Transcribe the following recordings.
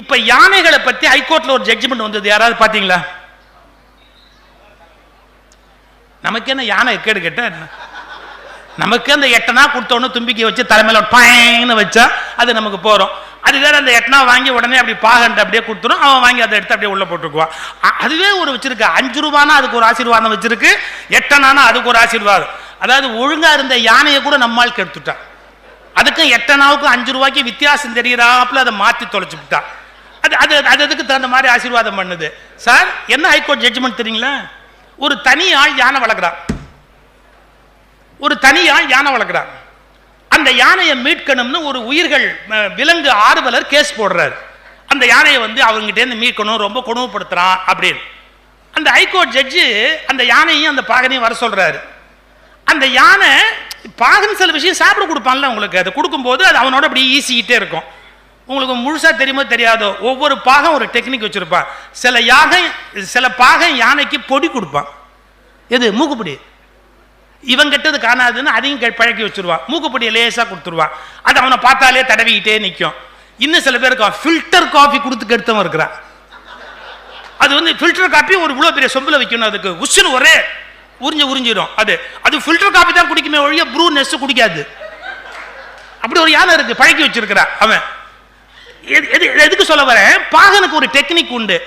இப்ப யானைகளை பத்தி ஹைகோர்ட்ல ஒரு ஜட்ஜ்மெண்ட் வந்தது. யாராவது பாத்தீங்களா நமக்கு என்ன யானை எக்கேடு கேட்ட நமக்கு அந்த எட்டனா கொடுத்தோன்னு தும்பிக்கை வச்சு தலைமையில பயன்னு வச்சா அது நமக்கு போறோம். அது வேற அந்த எட்டனா வாங்கி உடனே அப்படி பாகன்ட்டு அப்படியே கொடுத்துரும். அவன் வாங்கி அதை எடுத்து அப்படியே உள்ள போட்டுக்குவான். அதுவே ஒரு வச்சிருக்கு. அஞ்சு ரூபானா அதுக்கு ஒரு ஆசீர்வாதம் வச்சிருக்கு. எட்டனானா அதுக்கு ஒரு ஆசீர்வாதம். அதாவது ஒழுங்கா இருந்த யானையை கூட நம்மால் கெடுத்துட்டான். அதுக்கும் எட்டனாவுக்கும் அஞ்சு ரூபாய்க்கு வித்தியாசம் தெரியிறாப்புல அதை மாத்தி தொலைச்சு விட்டான். அது அது அது அதுக்கு தகுந்த மாதிரி ஆசீர்வாதம் பண்ணுது. சார் என்ன ஹைகோர்ட் ஜட்ஜ்மெண்ட் தெரியுங்களா? ஒரு தனி ஆள் யானை வளர்க்குறான். ஒரு தனி ஆள் யானை வளர்க்குறான். அந்த யானையை மீட்கணும்னு ஒரு உயிர்கள் விலங்கு ஆர்வலர் கேஸ் போடுறாரு. அந்த யானையை வந்து அவங்ககிட்ட இருந்து மீட்கணும் ரொம்ப கொடுமைப்படுத்துகிறான் அப்படின்னு. அந்த ஹைகோர்ட் ஜட்ஜு அந்த யானையும் அந்த பாகனையும் வர சொல்றாரு. அந்த யானை பாகன் சில விஷயம் சாப்பிட கொடுப்பான்ல உங்களுக்கு. அதை கொடுக்கும்போது அது அவனோட அப்படி ஈசிக்கிட்டே இருக்கும். உங்களுக்கு முழுசாக தெரியுமோ தெரியாதோ ஒவ்வொரு பாகம் ஒரு டெக்னிக் வச்சுருப்பான். சில யாகை சில பாகம் யானைக்கு பொடி கொடுப்பான். எது? மூக்குப்பொடி. இவன் கெட்டது காணாதுன்னு அதையும் கெ- பழக்கி வச்சுருவான். மூக்குப்பொடியை லேசாக கொடுத்துருவான். அது அவனை பார்த்தாலே தடவிக்கிட்டே நிற்கும் இன்னும் சில பேருக்கு ஃபில்டர் காஃபி கொடுத்து கெடுத்தவன் இருக்கிறான். அது வந்து ஃபில்டர் காப்பி ஒரு இவ்வளோ பெரிய சொம்பில் வைக்கணும் அதுக்கு. உசுன்னு ஒரே உறிஞ்சு உறிஞ்சிடும். அது அது ஃபில்டர் காப்பி தான் குடிக்குமே ஒழிய ப்ரூ நெஸ் குடிக்காது. அப்படி ஒரு யானை இருக்கு பழக்கி வச்சிருக்கிறான் அவன். எதுக்கு சொல்ல வரேன்? பாகனுக்கு ஒரு டெக்னிக் உண்டு.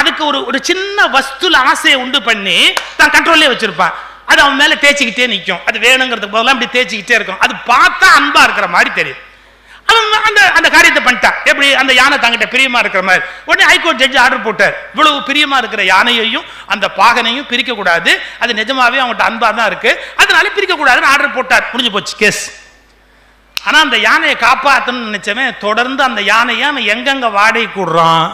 அதுக்கு ஒரு ஒரு சின்ன வஸ்துல ஆசையை உண்டு பண்ணி தான் கண்ட்ரோல்லே வச்சிருப்பான். அது அவன் மேல தேய்ச்சிக்கிட்டே நிற்கும் அது வேணுங்கிறதுக்கு பதிலாக அப்படி தேய்ச்சிக்கிட்டே இருக்கும். அது பார்த்தா அன்பா இருக்கிற மாதிரி தெரியும் அவன் அந்த அந்த காரியத்தை பண்ணிட்டான். எப்படி? அந்த யானை தங்கிட்ட பிரியமா இருக்கிற மாதிரி. உடனே ஹைகோர்ட் ஜட்ஜ் ஆர்டர் போட்டார். இவ்வளவு பிரியமா இருக்கிற யானையையும் அந்த பாகனையும் பிரிக்க கூடாது அது நிஜமாவே அவங்ககிட்ட அன்பா தான் இருக்கு. அதனால பிரிக்க கூடாதுன்னு ஆர்டர் போட்டார். முடிஞ்சு போச்சு. கேஸ் ஆனா அந்த யானையை காப்பாத்தணும்னு நினைச்சவன் தொடர்ந்து அந்த யானையை அவன் எங்கெங்க வாடகைக்கு விடுறான்?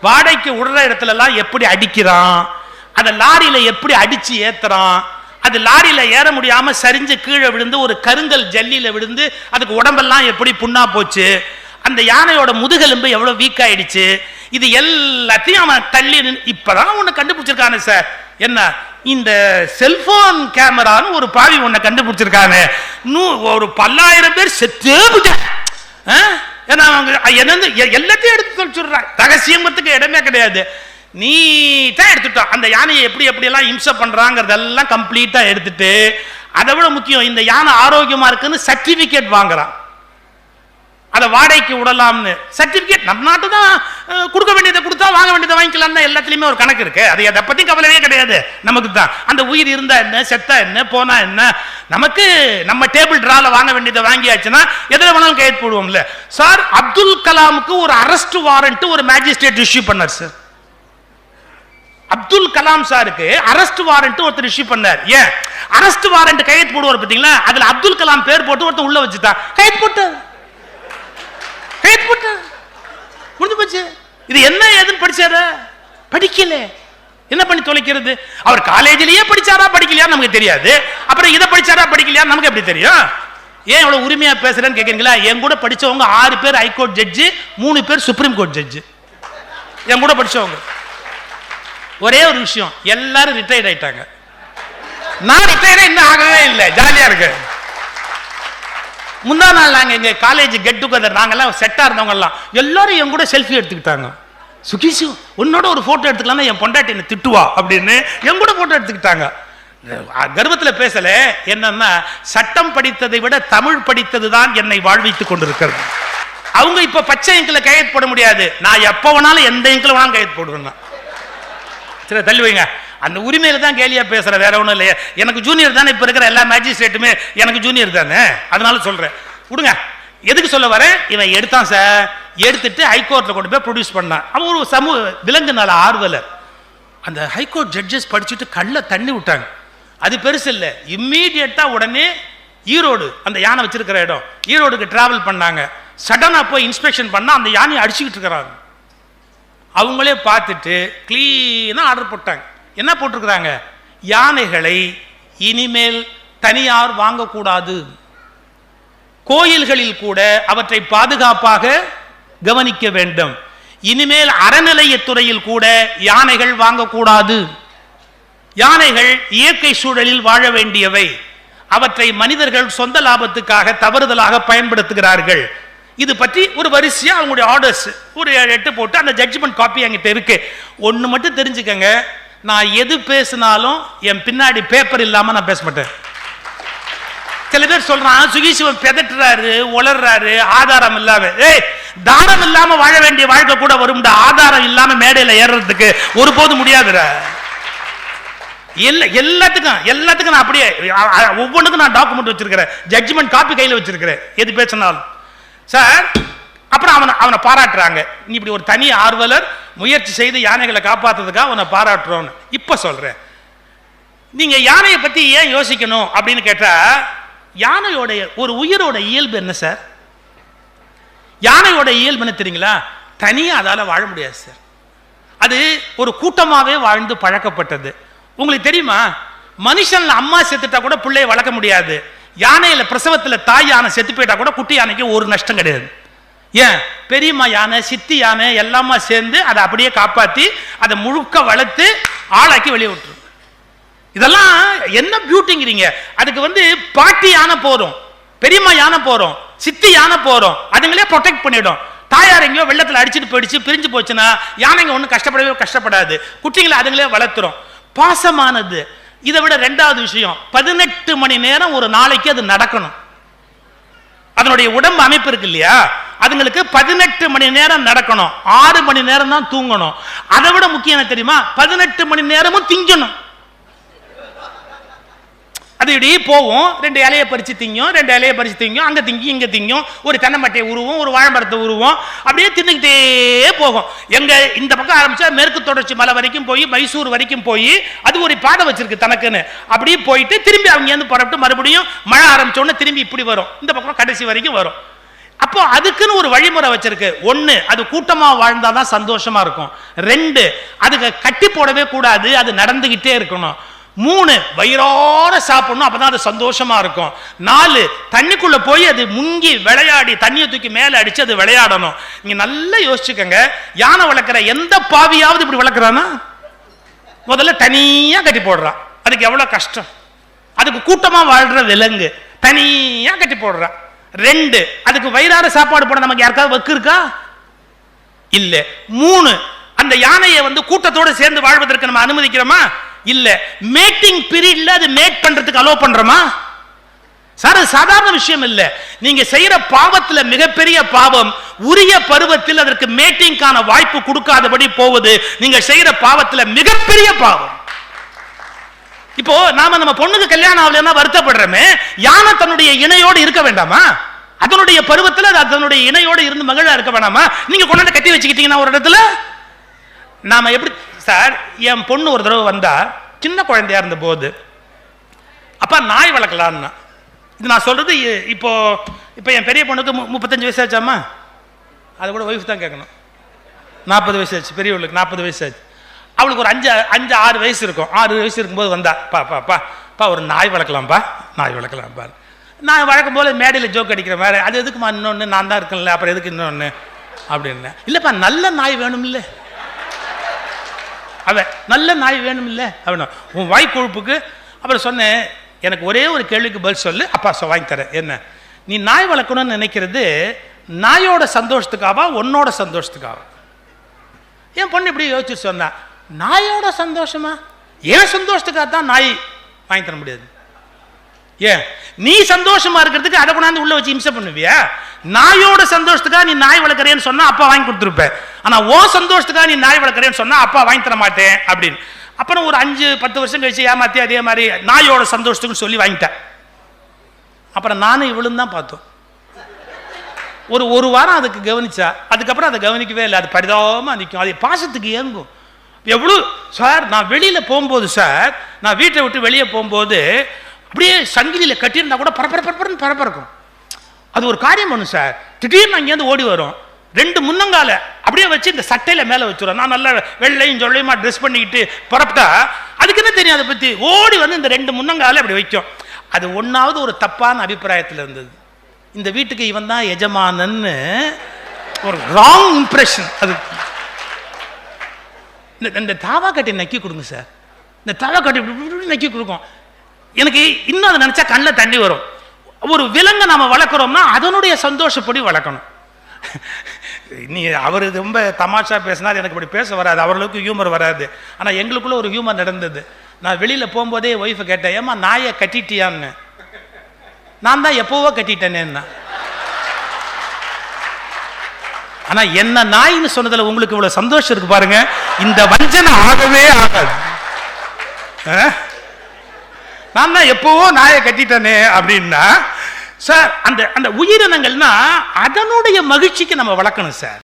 வாடகைக்கு விடுற இடத்துல எல்லாம் எப்படி அடிக்கிறான்? அதை லாரியில எப்படி அடிச்சு ஏத்துறான்? அது லாரியில ஏற முடியாம சரிஞ்சு கீழே விழுந்து ஒரு கருங்கல் ஜல்லியில விழுந்து அதுக்கு உடம்பெல்லாம் எப்படி புண்ணா போச்சு? அந்த யானையோட முதுகெலும்பு எவ்வளவு வீக் ஆயிடுச்சு? இது எல்லாத்தையும் அவன் தள்ளி நின்னு- இப்பதான் ஒண்ணு கண்டுபிடிச்சிருக்கானே சார் என்ன? இந்த செல்போன் கேமரான்னு ஒரு பாவி ஒன்ன கண்டுபிடிச்சிருக்காங்க நூ- ஒரு பல்லாயிரம் பேர் செத்தே போயிட்டாங்க. ஆ? ஏன்னா அவங்க என்னந்து எ- எல்லாத்தையும் எடுத்து தொலைச்சுடுறாங்க. ரகசியமத்துக்கு இடமே கிடையாது. நீட்டா எடுத்துட்டோம். அந்த யானையை எப்படி எப்படியெல்லாம் இம்சை பண்ணுறாங்கிறதெல்லாம் கம்ப்ளீட்டாக எடுத்துட்டு அதை விட முக்கியம் இந்த யானை ஆரோக்கியமாக இருக்குன்னு சர்டிஃபிகேட் வாங்குறான். அதை வாடகைக்கு விடலாம்னு சர்டிபிகேட் நம்ம நாட்டு தான் கொடுக்க வேண்டியதை கொடுத்தா வாங்க வேண்டியதை வாங்கிக்கலாம் தான் எல்லாத்துலயுமே ஒரு கணக்கு இருக்கு. அது அதை பத்தி கவலையே கிடையாது. நமக்கு தான். அந்த உயிர் இருந்தா என்ன செத்தா என்ன போனா என்ன? நமக்கு நம்ம டேபிள் டிரால வாங்க வேண்டியதை வாங்கியாச்சுன்னா எதில் வேணாலும் கையெழுத்து போடுவோம்ல. சார் அப்துல் கலாமுக்கு ஒரு அரெஸ்ட் வாரண்ட் ஒரு மேஜிஸ்ட்ரேட் இஷ்யூ பண்ணார் சார் அப்துல் கலாம் சாருக்கு அரெஸ்ட் வாரண்ட் ஒருத்தர் இஷ்யூ பண்ணார். ஏன்? அரெஸ்ட் வாரண்ட் கையெழுத்து போடுவார் பார்த்தீங்களா அதுல அப்துல் கலாம் பேர் போட்டு ஒருத்தர் உள்ள வச்சுட்டான். கையெழுத்து போட்டார். கையெழுத்து போட்டார் முடிஞ்சு போச்சு. இது என்ன ஏதுன்னு படிச்சார? படிக்கல. என்ன பண்ணி தொலைக்கிறது? அவர் காலேஜிலேயே படிச்சாரா படிக்கலையா நமக்கு தெரியாது. அப்புறம் இதை படிச்சாரா படிக்கலையா நமக்கு எப்படி தெரியும்? ஏன் இவ்வளவு உரிமையா பேசுறேன்னு கேக்குறீங்களா? என் கூட படிச்சவங்க ஆறு பேர் ஹைகோர்ட் ஜட்ஜு மூணு பேர் சுப்ரீம் கோர்ட் ஜட்ஜு என் கூட படிச்சவங்க. ஒரே ஒரு விஷயம் எல்லாரும் ரிட்டையர்ட் ஆயிட்டாங்க. நான் ரிட்டையர்ட் இன்னும் ஆகவே இல்லை. ஜாலியா இருக்கேன் முந்தா நாள் நாங்கள் எங்கள் காலேஜ் கெட் டுகெதர் நாங்கள்லாம் செட்டாக இருந்தவங்கலாம் எல்லாரும் என் கூட செல்ஃபி எடுத்துக்கிட்டாங்க. சுகிஷு உன்னோட ஒரு ஃபோட்டோ எடுத்துக்கலாம் என் பொண்டாட்டி என்னை திட்டுவா அப்படின்னு என் கூட ஃபோட்டோ எடுத்துக்கிட்டாங்க. கர்வத்தில் பேசலை. என்னன்னா சட்டம் படித்ததை விட தமிழ் படித்தது தான் என்னை வாழ்வித்துக் கொண்டிருக்கிறது. அவங்க இப்போ பச்சை இங்கில கையெழுத்து போட முடியாது. நான் எப்போ வேணாலும் எந்த இங்கில் வேணாலும் கையெழுத்து போடுவேன் சரி தள்ளி வைங்க. அந்த உரிமையில தான் கேலியா பேசுற வேற ஒண்ணும் இல்லையே. எனக்கு ஜூனியர் தானே இப்ப இருக்கிற எல்லா மேஜிஸ்ட்ரேட்டுமே எனக்கு ஜூனியர் தானே? அதனால சொல்றேன். விடுங்க. எதுக்கு சொல்ல வரேன்? இவன் எடுத்தான் சார் எடுத்துட்டு ஹைகோர்ட்ல கொண்டு போய் ப்ரொடியூஸ் பண்ணான். அவன் ஒரு சமூக விலங்கு நல ஆர்வலர். அந்த ஹைகோர்ட் ஜட்ஜஸ் படிச்சுட்டு கல்ல தண்ணி விட்டாங்க. அது பெருசு இல்லை. இம்மீடியட்டா உடனே ஈரோடு அந்த யானை வச்சிருக்கிற இடம் ஈரோடுக்கு டிராவல் பண்ணாங்க. சடனாக போய் இன்ஸ்பெக்ஷன் பண்ணால் அந்த யானையை அடிச்சுக்கிட்டு இருக்கிறாங்க. அவங்களே பார்த்துட்டு க்ளீனாக ஆர்டர் போட்டாங்க. என்ன போட்டிருக்கிறாங்க? யானைகளை இனிமேல் தனியார் வாங்கக்கூடாது. கோயில்களில் கூட அவற்றை பாதுகாப்பாக கவனிக்க வேண்டும். இனிமேல் அறநிலையத்துறையில் கூட யானைகள் வாங்கக்கூடாது. யானைகள் இயற்கை சூழலில் வாழ வேண்டியவை. அவற்றை மனிதர்கள் சொந்த லாபத்துக்காக தவறுதலாக பயன்படுத்துகிறார்கள். இது பற்றி ஒரு வரிசையாக அவங்களுடைய ஆர்டர்ஸ் ஒரு எட்டு போட்டு அந்த ஜட்ஜ்மெண்ட் காப்பி என்கிட்ட இருக்கு. ஒன்று மட்டும் தெரிஞ்சுக்கங்க. நான் எது பேசினாலும் என் பின்னாடி பேப்பர் இல்லாம நான் பேச மாட்டேன். சில பேர் சொல்றான் சுகீஷிவன் பெதட்டுறாரு உளர்றாரு ஆதாரம் இல்லாம. ஏய் தானம் இல்லாம வாழ வேண்டிய வாழ்க்கை கூட வரும்டா. ஆதாரம் இல்லாம மேடையில ஏறுறதுக்கு ஒருபோதும் முடியாதுற எல்லா எல்லாத்துக்கும் எல்லாத்துக்கும் நான் அப்படியே ஒவ்வொன்றுக்கும் நான் டாக்குமெண்ட் வச்சிருக்கிறேன். ஜட்ஜ்மெண்ட் காப்பி கையில் வச்சிருக்கிறேன். எது பேசினாலும். சார் அப்புறம் அவனை அவனை பாராட்டுறாங்க. நீ இப்படி ஒரு தனி ஆர்வலர் முயற்சி செய்து யானைகளை காப்பாற்றுறதுக்காக அவனை பாராட்டுறோன்னு இப்போ சொல்கிறேன் நீங்கள் யானையை பற்றி ஏன் யோசிக்கணும் அப்படின்னு கேட்டால் யானையோடைய ஒரு உயிரோட இயல்பு என்ன சார்? யானையோட இயல்பு என்ன தெரியுங்களா? தனியாக அதால் வாழ முடியாது சார். அது ஒரு கூட்டமாகவே வாழ்ந்து பழக்கப்பட்டது. உங்களுக்கு தெரியுமா? மனுஷன் அம்மா செத்துட்டா கூட பிள்ளையை வளர்க்க முடியாது. யானையில் பிரசவத்தில் தாய் யானை செத்து போயிட்டா கூட குட்டி யானைக்கு ஒரு நஷ்டம் கிடையாது. ஏன்? பெரியம்மா யானை சித்தி யானை எல்லாமா சேர்ந்து அதை அப்படியே காப்பாற்றி அதை முழுக்க வளர்த்து ஆளாக்கி வெளியே விட்டுரும். இதெல்லாம் என்ன பியூட்டிங்கிறீங்க அதுக்கு வந்து பாட்டி யானை போகிறோம் பெரியம்மா யானை போகிறோம் சித்தி யானை போகிறோம் அதுங்களே ப்ரொடெக்ட் பண்ணிடும். தாயார் எங்கேயோ வெள்ளத்தில் அடிச்சுட்டு போயிடுச்சு பிரிஞ்சு போச்சுன்னா யானைங்க ஒன்றும் கஷ்டப்படவே கஷ்டப்படாது. குட்டிங்களை அதுங்களே வளர்த்துறோம் பாசமானது. இதை விட ரெண்டாவது விஷயம் பதினெட்டு மணி நேரம் ஒரு நாளைக்கு அது நடக்கணும். அதனுடைய உடம்பு அமைப்பு இருக்கு இல்லையா? அதுங்களுக்கு பதினெட்டு மணி நேரம் நடக்கணும். ஆறு மணி நேரம் தான் தூங்கணும். அதை விட முக்கியம் தெரியுமா? பதினெட்டு மணி நேரமும் திங்கணும். அது இப்படி போகும். ரெண்டு இலையை பறிச்சு திங்கும் ரெண்டு இலையை பறிச்சு திங்கும் அங்கே திங்கி இங்கே திங்கும். ஒரு தென்னமட்டையை உருவும் ஒரு வாழைமரத்தை உருவும். அப்படியே தின்னுக்கிட்டே போகும். எங்கள் இந்த பக்கம் ஆரம்பிச்சா மேற்கு தொடர்ச்சி மலை வரைக்கும் போய் மைசூர் வரைக்கும் போய் அது ஒரு பாதை வச்சிருக்கு தனக்குன்னு. அப்படியே போயிட்டு திரும்பி அவங்கேருந்து புறப்பட்டு மறுபடியும் மழை ஆரம்பித்தோடனே திரும்பி இப்படி வரும். இந்த பக்கம் கடைசி வரைக்கும் வரும். அப்போ அதுக்குன்னு ஒரு வழிமுறை வச்சிருக்கு. ஒன்று அது கூட்டமாக வாழ்ந்தாதான் சந்தோஷமா இருக்கும். ரெண்டு அதுக்கு கட்டி போடவே கூடாது. அது நடந்துகிட்டே இருக்கணும். மூணு வயிறோட சாப்பிடணும் அப்பதான் அது சந்தோஷமா இருக்கும். நாலு தண்ணிக்குள்ள போய் அது முங்கி விளையாடி தண்ணியை தூக்கி மேலே அடிச்சு அது விளையாடணும். நீங்க நல்லா யோசிச்சுக்கோங்க யானை வளர்க்குற எந்த பாவியாவது இப்படி வளர்க்குறான்னா முதல்ல தனியா கட்டி போடுறான். அதுக்கு எவ்வளவு கஷ்டம். அதுக்கு கூட்டமா வாழ்ற விலங்கு தனியா கட்டி போடுறான். ரெண்டு அதுக்கு வயிறார சாப்பாடு போட நமக்கு யாருக்காவது வக்கு இருக்கா? இல்ல. மூணு அந்த யானையை வந்து கூட்டத்தோடு சேர்ந்து வாழ்வதற்கு நம்ம அனுமதிக்கிறோமா? இல்ல. மேட்டிங் பீரியட்ல அது மேட் பண்றதுக்கு அலோ பண்றோமா? சார் சாதாரண விஷயம் இல்ல. நீங்க செய்யற பாவத்துல மிகப்பெரிய பாவம் உரிய பருவத்தில் அதற்கு மேட்டிங்கான வாய்ப்பு கொடுக்காதபடி போவது நீங்க செய்யற பாவத்துல மிகப்பெரிய பாவம். இப்போ நாம நம்ம பொண்ணுக்கு கல்யாணம் ஆகலன்னா வருத்தப்படுறோமே யானை தன்னுடைய இணையோடு இருக்க வேண்டாமா? அதனுடைய பருவத்தில் அது அதனுடைய இணையோடு இருந்து மகிழா இருக்க வேணாமா? நீங்க கொண்டாந்து கட்டி வச்சுக்கிட்டீங்கன்னா ஒரு இடத்துல நாம எப்படி சார் என் பொண்ணு ஒரு தடவை வந்தா சின்ன குழந்தையா இருந்த போது அப்பா நாய் வளர்க்கலான்னா இது நான் சொல்றது இ- இப்போ இப்போ என் பெரிய பொண்ணுக்கு மு- முப்பத்தஞ்சு வயசு ஆச்சாமா அது கூட ஒய்ஃப் தான் கேட்கணும். நாற்பது வயசு ஆச்சு பெரியவளுக்கு நாற்பது வயசு ஆச்சு. அவளுக்கு ஒரு அஞ்சு அஞ்சு ஆறு வயசு இருக்கும். ஆறு வயசு இருக்கும்போது வந்தா பா பா பா பா ஒரு நாய் வளர்க்கலாம்ப்பா நாய் வளர்க்கலாம்ப்பா நான் வழக்கம் போது மேடையில் ஜோக் அடிக்கிற மாதிரி அது எதுக்குமா இன்னொன்று நான் தான் இருக்கேன்ல அப்புறம் எதுக்கு இன்னொன்று அப்படின்னு. இல்லைப்பா நல்ல நாய் வேணும்ல. அவன் நல்ல நாய் வேணும் இல்லை அவன் உன் வாய் கொழுப்புக்கு. அப்புறம் சொன்னேன் எனக்கு ஒரே ஒரு கேள்விக்கு பதில் சொல்லு அப்பா சொ வாங்கி தரேன். என்ன? நீ நாய் வளர்க்கணும்னு நினைக்கிறது நாயோட சந்தோஷத்துக்காவா உன்னோட சந்தோஷத்துக்காவா? என் பொண்ணு இப்படி யோசிச்சு சொன்னா நாயோட சந்தோஷமா? ஏன் சந்தோஷத்துக்காக தான் நாய் வாங்கி தர முடியாது. ஏன்? நீ சந்தோஷமா இருக்கிறதுக்கு அதை கொண்டாந்து உள்ள வச்சு இம்சை பண்ணுவியா? நாயோட சந்தோஷத்துக்காக நீ நாய் வளர்க்குறேன்னு சொன்னா அப்பா வாங்கி கொடுத்துருப்பேன் ஆனால் ஓ சந்தோஷத்துக்காக நீ நாய் வளர்க்குறேன்னு சொன்னால் அப்பா வாங்கி தர மாட்டேன் அப்படின்னு. அப்புறம் ஒரு அஞ்சு பத்து வருஷம் கழிச்சு ஏமாத்தி அதே மாதிரி நாயோட சந்தோஷத்துக்குன்னு சொல்லி வாங்கிட்டேன். அப்புறம் நானும் இவளும் தான் பார்த்தோம். ஒரு ஒரு வாரம் அதுக்கு கவனிச்சா அதுக்கப்புறம் அதை கவனிக்கவே இல்லை. அது பரிதாபமாக நிற்கும் அது பாசத்துக்கு ஏங்கும். எவ்வளோ சார் நான் வெளியில் போகும்போது சார் நான் வீட்டை விட்டு வெளியே போகும்போது அப்படியே சங்கிலியில் கட்டியிருந்தா கூட பரபர பரபரன்னு பரபரக்கும். அது ஒரு காரியம் பண்ணும் சார். திடீர்னு அங்கேருந்து ஓடி வரும். ரெண்டு முன்னங்கால அப்படியே வச்சு இந்த சட்டையில மேலே வச்சுருவோம் நான் நல்லா வெள்ளையும் சொல்லையுமா ட்ரெஸ் பண்ணிக்கிட்டு புறப்பட்டா அதுக்கு என்ன தெரியும் அதை பற்றி ஓடி வந்து இந்த ரெண்டு முன்னங்கால அப்படி வைக்கும். அது ஒன்றாவது ஒரு தப்பான அபிப்பிராயத்தில் இருந்தது. இந்த வீட்டுக்கு இவன் தான் எஜமானன்னு ஒரு ராங் இம்ப்ரெஷன் அது இந்த- இந்த தாவா கட்டி நக்கி கொடுங்க சார். இந்த தாவா கட்டி நக்கி கொடுக்கும். எனக்கு இன்னும் அதை நினைச்சா கண்ணில் தண்ணி வரும். ஒரு விலங்கை நாம் வளர்க்குறோம்னா அதனுடைய சந்தோஷப்படி வளர்க்கணும். நீ அவர் ரொம்ப தமாஷா பேசினார் எனக்கு இப்படி பேச வராது அவர்களுக்கு ஹியூமர் வராது. ஆனால் எங்களுக்குள்ள ஒரு ஹியூமர் நடந்தது. நான் வெளியில் போகும்போதே ஒய்ஃபை கேட்டேன் ஏம்மா நாயை கட்டிட்டியான்னு? நான் தான் எப்போவோ கட்டிட்டேனேன்னா. ஆனா என்ன நாயின்னு சொன்னதுல உங்களுக்கு இவ்வளவு சந்தோஷம் இருக்கு பாருங்க. இந்த வஞ்சனை ஆகவே ஆகாது. நான் தான் எப்போவோ நாயை கட்டிட்டேனே அப்படின்னா சார் அந்த அந்த உயிரினங்கள்னா அதனுடைய மகிழ்ச்சிக்கு நம்ம வளர்க்கணும் சார்.